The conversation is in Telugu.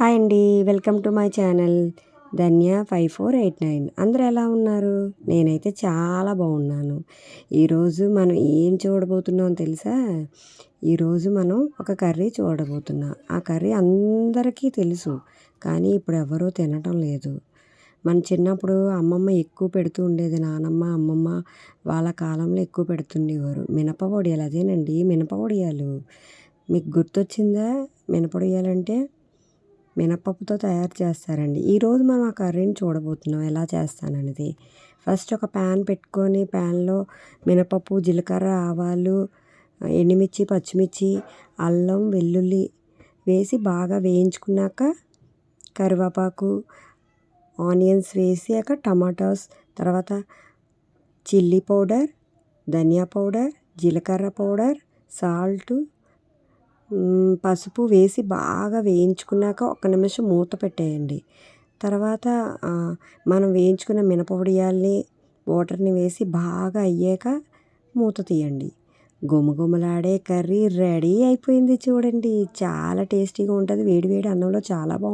హాయ్ అండి. Welcome to my channel Dhanya five four eight nine. అందరూ ఎలా ఉన్నారు? నేనైతే చాలా బాగున్నాను. ఈరోజు మనం ఏం చూడబోతున్నాం తెలుసా? ఈరోజు మనం ఒక కర్రీ చూడబోతున్నాం. ఆ కర్రీ అందరికీ తెలుసు కానీ ఇప్పుడు ఎవరూ తినటం లేదు. మన చిన్నప్పుడు అమ్మమ్మ ఎక్కువ పెడుతూ ఉండేది నానమ్మ అమ్మమ్మ వాళ్ళ కాలంలో ఎక్కువ పెడుతుండేవారు. మినప వడియాలు అదేనండి మినప వడియాలు. మీకు గుర్తొచ్చిందా? మినప వడియాలంటే మినపప్పుతో తయారు చేస్తారండి. ఈరోజు మనం ఆ కర్రీని చూడబోతున్నాం. ఎలా చేస్తాననేది. ఫస్ట్ ఒక ప్యాన్ పెట్టుకొని ప్యాన్లో మినపప్పు జీలకర్ర ఆవాలు ఎండుమిర్చి పచ్చిమిర్చి అల్లం వెల్లుల్లి వేసి బాగా వేయించుకున్నాక కరివేపాకు ఆనియన్స్ వేసాక టమాటాస్ తర్వాత చిల్లీ పౌడర్ ధనియా పౌడర్ జీలకర్ర పౌడర్ సాల్టు పసుపు వేసి బాగా వేయించుకున్నాక ఒక నిమిషం మూత పెట్టేయండి. తర్వాత మనం వేయించుకున్న మినపొడియాల్ని వాటర్ని వేసి బాగా అయ్యాక మూత తీయండి. గుమగుమలాడే కర్రీ రెడీ అయిపోయింది చూడండి. చాలా టేస్టీగా ఉంటుంది. వేడి వేడి అన్నంలో చాలా బాగుంటుంది.